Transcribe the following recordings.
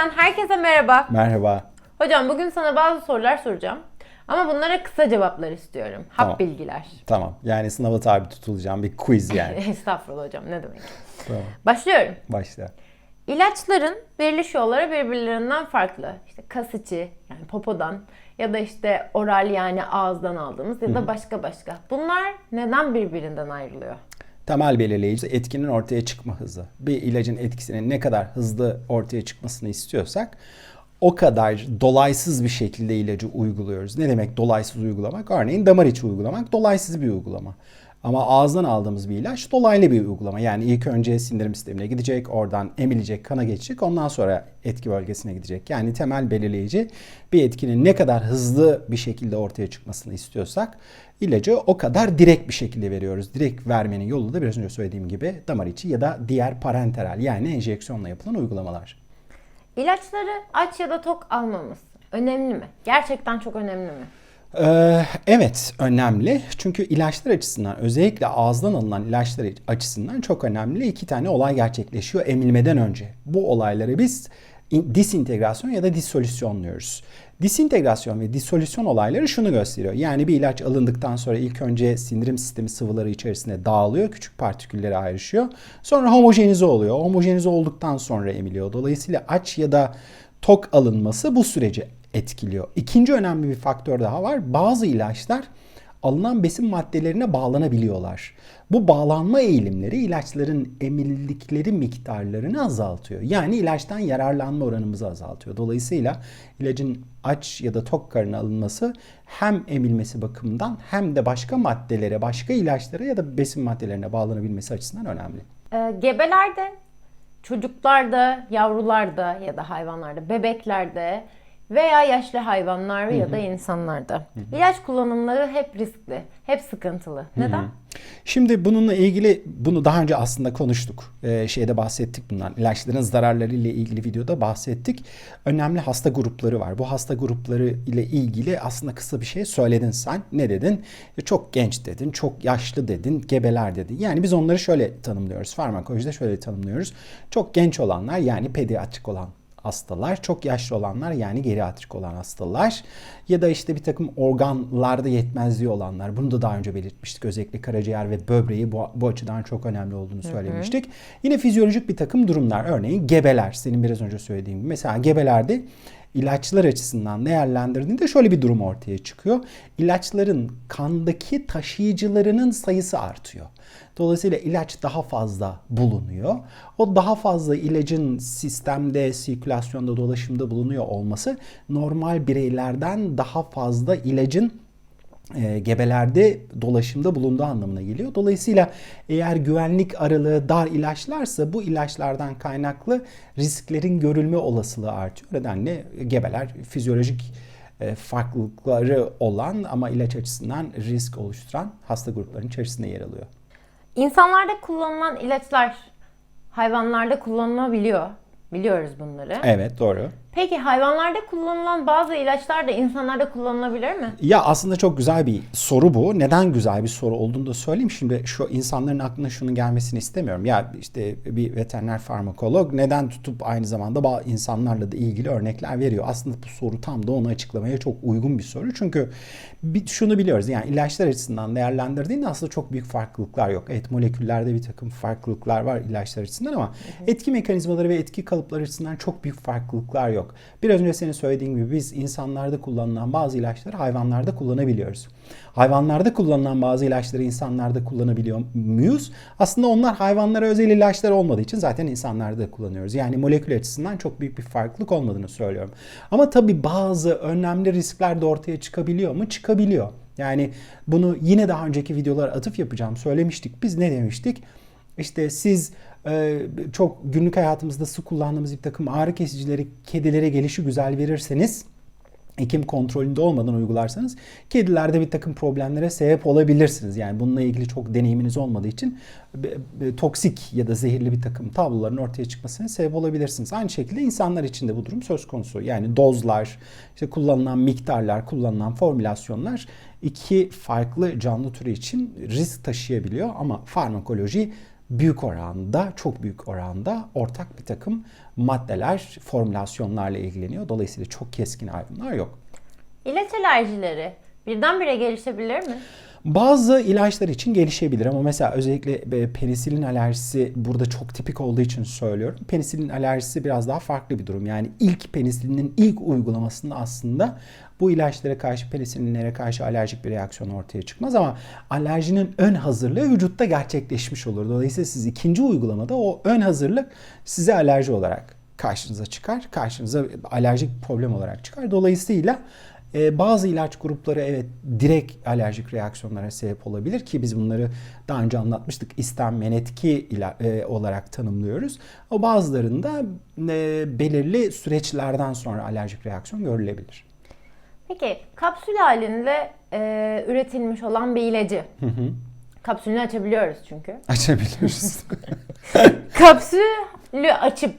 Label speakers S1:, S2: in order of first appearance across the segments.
S1: Perfect'ten herkese merhaba.
S2: Merhaba.
S1: Hocam bugün sana bazı sorular soracağım. Ama bunlara kısa cevaplar istiyorum. Hap
S2: Tamam.
S1: bilgiler.
S2: Tamam. Yani sınava tabi tutulacağım bir quiz yani.
S1: Estağfurullah hocam ne demek.
S2: tamam.
S1: Başlıyorum.
S2: Başla.
S1: İlaçların veriliş yolları birbirlerinden farklı. İşte kas içi yani popodan ya da işte oral yani ağızdan aldığımız ya da başka başka. Bunlar neden birbirinden ayrılıyor?
S2: Temel belirleyici etkinin ortaya çıkma hızı. Bir ilacın etkisinin ne kadar hızlı ortaya çıkmasını istiyorsak o kadar dolaysız bir şekilde ilacı uyguluyoruz. Ne demek dolaysız uygulamak? Örneğin damar içi uygulamak dolaysız bir uygulama. Ama ağızdan aldığımız bir ilaç dolaylı bir uygulama. Yani ilk önce sindirim sistemine gidecek, oradan emilecek, kana geçecek, ondan sonra etki bölgesine gidecek. Yani temel belirleyici bir etkinin ne kadar hızlı bir şekilde ortaya çıkmasını istiyorsak ilacı o kadar direkt bir şekilde veriyoruz. Direkt vermenin yolu da biraz önce söylediğim gibi damar içi ya da diğer parenteral yani enjeksiyonla yapılan uygulamalar.
S1: İlaçları aç ya da tok almamız önemli mi? Gerçekten çok önemli mi?
S2: Ee, evet önemli çünkü ilaçlar açısından özellikle ağızdan alınan ilaçlar açısından çok önemli iki tane olay gerçekleşiyor emilmeden önce. Bu olayları biz in- disintegrasyon ya da disolüsyonluyoruz. Disintegrasyon ve disolüsyon olayları şunu gösteriyor. Yani bir ilaç alındıktan sonra ilk önce sindirim sistemi sıvıları içerisinde dağılıyor, küçük partiküllere ayrışıyor. Sonra homojenize oluyor. Homojenize olduktan sonra emiliyor. Dolayısıyla aç ya da tok alınması bu süreci etkiliyor. İkinci önemli bir faktör daha var. Bazı ilaçlar alınan besin maddelerine bağlanabiliyorlar. Bu bağlanma eğilimleri ilaçların emildikleri miktarlarını azaltıyor. Yani ilaçtan yararlanma oranımızı azaltıyor. Dolayısıyla ilacın aç ya da tok karına alınması hem emilmesi bakımından hem de başka maddelere, başka ilaçlara ya da besin maddelerine bağlanabilmesi açısından önemli.
S1: Ee, gebelerde, çocuklarda, yavrularda ya da hayvanlarda, bebeklerde veya yaşlı hayvanlar ya da insanlarda. İlaç kullanımları hep riskli, hep sıkıntılı. Neden?
S2: Şimdi bununla ilgili bunu daha önce aslında konuştuk. Ee, şeyde bahsettik bundan. İlaçların zararları ile ilgili videoda bahsettik. Önemli hasta grupları var. Bu hasta grupları ile ilgili aslında kısa bir şey söyledin sen. Ne dedin? E, Çok genç dedin, çok yaşlı dedin, gebeler dedin. Yani biz onları şöyle tanımlıyoruz. Farmakolojide şöyle tanımlıyoruz. Çok genç olanlar yani pediatrik olan hastalar, çok yaşlı olanlar yani geriatrik olan hastalar ya da işte bir takım organlarda yetmezliği olanlar. Bunu da daha önce belirtmiştik. Özellikle karaciğer ve böbreği bu, bu açıdan çok önemli olduğunu söylemiştik. Yine fizyolojik bir takım durumlar. Örneğin gebeler. Senin biraz önce söylediğin gibi. Mesela gebelerde ilaçlar açısından değerlendirdiğinde şöyle bir durum ortaya çıkıyor. İlaçların kandaki taşıyıcılarının sayısı artıyor. Dolayısıyla ilaç daha fazla bulunuyor. O daha fazla ilacın sistemde, sirkülasyonda, dolaşımda bulunuyor olması normal bireylerden daha fazla ilacın e, gebelerde dolaşımda bulunduğu anlamına geliyor. Dolayısıyla eğer güvenlik aralığı dar ilaçlarsa bu ilaçlardan kaynaklı risklerin görülme olasılığı artıyor. Nedenle gebeler fizyolojik e, farklılıkları olan ama ilaç açısından risk oluşturan hasta gruplarının içerisinde yer alıyor.
S1: İnsanlarda kullanılan ilaçlar hayvanlarda kullanılabiliyor. Biliyoruz bunları.
S2: Evet doğru.
S1: Peki hayvanlarda kullanılan bazı ilaçlar da insanlarda kullanılabilir mi?
S2: Ya aslında çok güzel bir soru bu. Neden güzel bir soru olduğunu da söyleyeyim. Şimdi şu insanların aklına şunun gelmesini istemiyorum. Ya işte bir veteriner farmakolog neden tutup aynı zamanda bazı insanlarla da ilgili örnekler veriyor. Aslında bu soru tam da onu açıklamaya çok uygun bir soru. Çünkü bir, şunu biliyoruz. Yani ilaçlar açısından değerlendirdiğinde aslında çok büyük farklılıklar yok. Evet moleküllerde bir takım farklılıklar var ilaçlar açısından ama etki mekanizmaları ve etki kalıpları açısından çok büyük farklılıklar yok. Biraz önce senin söylediğin gibi biz insanlarda kullanılan bazı ilaçları hayvanlarda kullanabiliyoruz. Hayvanlarda kullanılan bazı ilaçları insanlarda kullanabiliyor muyuz? Aslında onlar hayvanlara özel ilaçlar olmadığı için zaten insanlarda da kullanıyoruz. Yani molekül açısından çok büyük bir farklılık olmadığını söylüyorum. Ama tabii bazı önemli riskler de ortaya çıkabiliyor mu? Çıkabiliyor. Yani bunu yine daha önceki videolara atıf yapacağım söylemiştik. Biz ne demiştik? İşte siz e, çok günlük hayatımızda sık kullandığımız bir takım ağrı kesicileri kedilere gelişi güzel verirseniz hekim kontrolünde olmadan uygularsanız kedilerde bir takım problemlere sebep olabilirsiniz. Yani bununla ilgili çok deneyiminiz olmadığı için toksik ya da zehirli bir takım tabloların ortaya çıkmasına sebep olabilirsiniz. Aynı şekilde insanlar için de bu durum söz konusu. Yani dozlar, işte kullanılan miktarlar, kullanılan formülasyonlar iki farklı canlı türü için risk taşıyabiliyor ama farmakoloji büyük oranda, çok büyük oranda ortak bir takım maddeler, formülasyonlarla ilgileniyor. Dolayısıyla çok keskin ayrımlar yok.
S1: İlaç alerjileri birdenbire gelişebilir mi?
S2: Bazı ilaçlar için gelişebilir ama mesela özellikle e, penisilin alerjisi burada çok tipik olduğu için söylüyorum. Penisilin alerjisi biraz daha farklı bir durum. Yani ilk penisilinin ilk uygulamasında aslında bu ilaçlara karşı penisilinlere karşı alerjik bir reaksiyon ortaya çıkmaz ama alerjinin ön hazırlığı vücutta gerçekleşmiş olur. Dolayısıyla siz ikinci uygulamada o ön hazırlık size alerji olarak karşınıza çıkar. Karşınıza alerjik problem olarak çıkar. Dolayısıyla e, bazı ilaç grupları evet direkt alerjik reaksiyonlara sebep olabilir ki biz bunları daha önce anlatmıştık. İstenmeyen etki e, olarak tanımlıyoruz. O bazılarında e, belirli süreçlerden sonra alerjik reaksiyon görülebilir.
S1: Peki kapsül halinde e, üretilmiş olan bir ilacı. Kapsülünü açabiliyoruz çünkü.
S2: Açabiliriz.
S1: Kapsülü açıp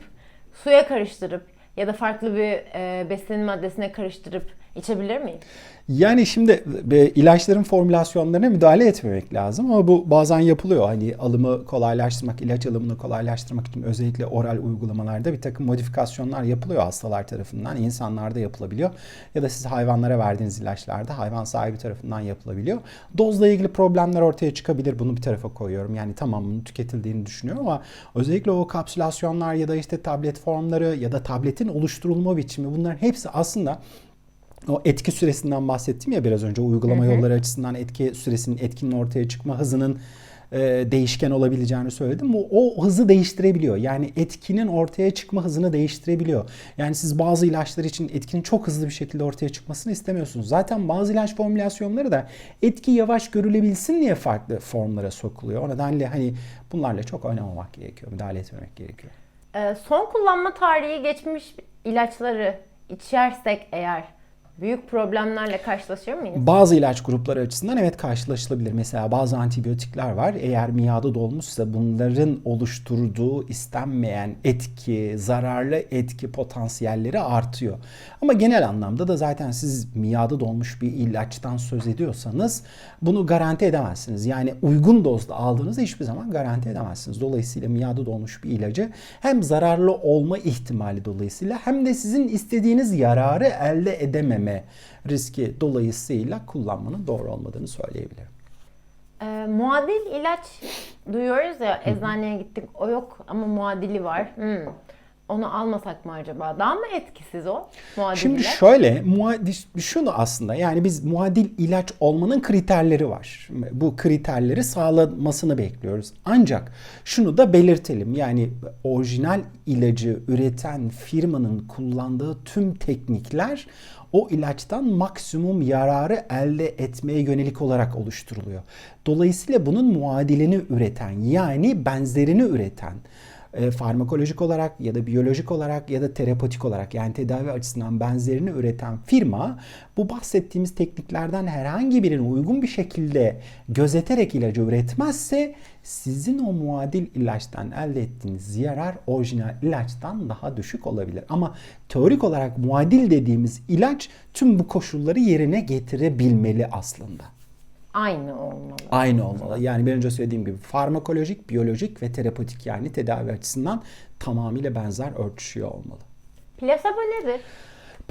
S1: suya karıştırıp ya da farklı bir e, besin maddesine karıştırıp içebilir miyim?
S2: Yani şimdi e, ilaçların formülasyonlarına müdahale etmemek lazım ama bu bazen yapılıyor. Hani alımı kolaylaştırmak, ilaç alımını kolaylaştırmak için özellikle oral uygulamalarda bir takım modifikasyonlar yapılıyor hastalar tarafından. insanlarda yapılabiliyor. Ya da siz hayvanlara verdiğiniz ilaçlarda hayvan sahibi tarafından yapılabiliyor. Dozla ilgili problemler ortaya çıkabilir. Bunu bir tarafa koyuyorum. Yani tamamının tüketildiğini düşünüyorum ama özellikle o kapsülasyonlar ya da işte tablet formları ya da tabletin oluşturulma biçimi bunların hepsi aslında o etki süresinden bahsettim ya biraz önce uygulama yolları açısından etki süresinin etkinin ortaya çıkma hızının e, değişken olabileceğini söyledim. O, o hızı değiştirebiliyor. Yani etkinin ortaya çıkma hızını değiştirebiliyor. Yani siz bazı ilaçlar için etkinin çok hızlı bir şekilde ortaya çıkmasını istemiyorsunuz. Zaten bazı ilaç formülasyonları da etki yavaş görülebilsin diye farklı formlara sokuluyor. O nedenle hani bunlarla çok oynamamak gerekiyor. Müdahale etmemek gerekiyor.
S1: E, son kullanma tarihi geçmiş ilaçları içersek eğer büyük problemlerle karşılaşır mıyız?
S2: Bazı ilaç grupları açısından evet karşılaşılabilir. Mesela bazı antibiyotikler var. Eğer miadı dolmuşsa bunların oluşturduğu istenmeyen etki, zararlı etki potansiyelleri artıyor. Ama genel anlamda da zaten siz miadı dolmuş bir ilaçtan söz ediyorsanız bunu garanti edemezsiniz. Yani uygun dozda aldığınızı hiçbir zaman garanti edemezsiniz. Dolayısıyla miadı dolmuş bir ilacı hem zararlı olma ihtimali dolayısıyla hem de sizin istediğiniz yararı elde edememe riski dolayısıyla kullanmanın doğru olmadığını söyleyebilirim.
S1: E, muadil ilaç duyuyoruz ya eczaneye gittik o yok ama muadili var. Hmm. Onu almasak mı acaba? Daha mı etkisiz o muadil
S2: Şimdi
S1: ilaç?
S2: şöyle muadil, şunu aslında yani biz muadil ilaç olmanın kriterleri var. Bu kriterleri sağlamasını bekliyoruz. Ancak şunu da belirtelim. Yani orijinal ilacı üreten firmanın kullandığı tüm teknikler o ilaçtan maksimum yararı elde etmeye yönelik olarak oluşturuluyor. Dolayısıyla bunun muadilini üreten yani benzerini üreten e, farmakolojik olarak ya da biyolojik olarak ya da terapötik olarak yani tedavi açısından benzerini üreten firma bu bahsettiğimiz tekniklerden herhangi birini uygun bir şekilde gözeterek ilacı üretmezse sizin o muadil ilaçtan elde ettiğiniz yarar orijinal ilaçtan daha düşük olabilir. Ama teorik olarak muadil dediğimiz ilaç tüm bu koşulları yerine getirebilmeli aslında.
S1: Aynı olmalı.
S2: Aynı olmalı. Yani bir önce söylediğim gibi farmakolojik, biyolojik ve terapötik yani tedavi açısından tamamıyla benzer örtüşüyor olmalı.
S1: Plasebo nedir?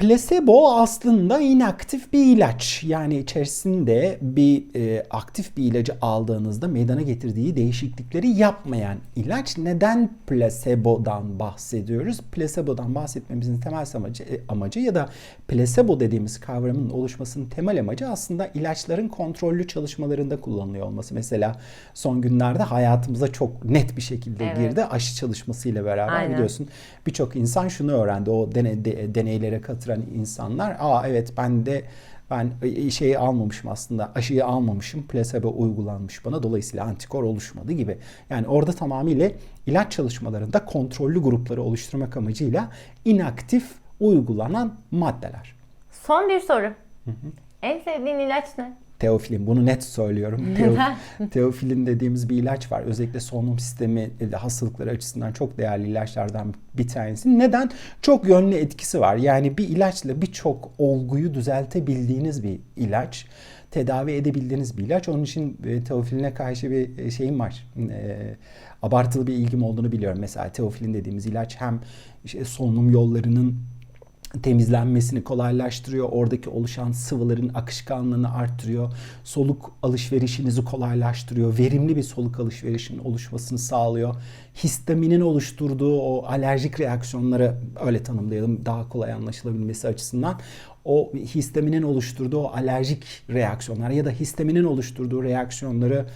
S2: Plasebo aslında inaktif bir ilaç. Yani içerisinde bir e, aktif bir ilacı aldığınızda meydana getirdiği değişiklikleri yapmayan ilaç. Neden plasebodan bahsediyoruz? Plasebodan bahsetmemizin temel amacı, e, amacı ya da plasebo dediğimiz kavramın oluşmasının temel amacı aslında ilaçların kontrollü çalışmalarında kullanılıyor olması. Mesela son günlerde hayatımıza çok net bir şekilde
S1: Evet.
S2: girdi. Aşı çalışmasıyla beraber
S1: Aynen.
S2: biliyorsun birçok insan şunu öğrendi. O dene- de- deneylere katılan insanlar, aa evet ben de ben şeyi almamışım aslında, aşıyı almamışım, plasebo uygulanmış bana, dolayısıyla antikor oluşmadı gibi. Yani orada tamamıyla ilaç çalışmalarında kontrollü grupları oluşturmak amacıyla inaktif uygulanan maddeler.
S1: Son bir soru. En sevdiğin ilaç ne?
S2: Teofilin bunu net söylüyorum. Teofilin dediğimiz bir ilaç var. Özellikle solunum sistemi e, hastalıkları açısından çok değerli ilaçlardan bir tanesi. Neden? Çok yönlü etkisi var. Yani bir ilaçla birçok olguyu düzeltebildiğiniz bir ilaç. tedavi edebildiğiniz bir ilaç. Onun için e, teofiline karşı bir e, şeyim var. E, abartılı bir ilgim olduğunu biliyorum. Mesela teofilin dediğimiz ilaç hem işte solunum yollarının temizlenmesini kolaylaştırıyor. Oradaki oluşan sıvıların akışkanlığını arttırıyor. Soluk alışverişinizi kolaylaştırıyor. Verimli bir soluk alışverişinin oluşmasını sağlıyor. Histaminin oluşturduğu o alerjik reaksiyonları öyle tanımlayalım daha kolay anlaşılabilmesi açısından. O histaminin oluşturduğu o alerjik reaksiyonlar ya da histaminin oluşturduğu reaksiyonları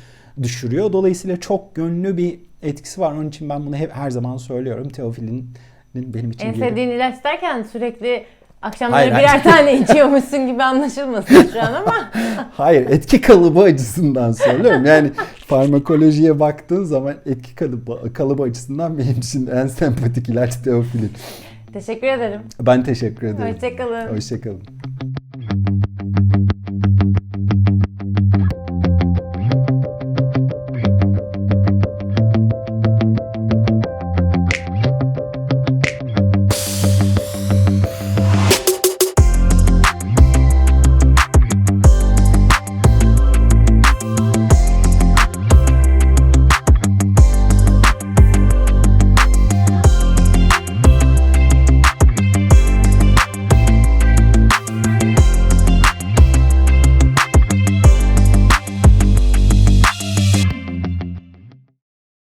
S2: düşürüyor. Dolayısıyla çok yönlü bir etkisi var. Onun için ben bunu hep her zaman söylüyorum. Teofilin benim için
S1: En
S2: yeri-
S1: sevdiğin ilaç derken sürekli akşamları
S2: Hayır,
S1: birer
S2: hayır.
S1: tane içiyormuşsun gibi anlaşılmasın şu an ama.
S2: Hayır etki kalıbı açısından söylüyorum. Yani farmakolojiye baktığın zaman etki kalıbı, kalıbı açısından benim için en sempatik ilaç teofilin.
S1: Teşekkür ederim.
S2: Ben teşekkür ederim.
S1: Hoşçakalın.
S2: Hoşçakalın.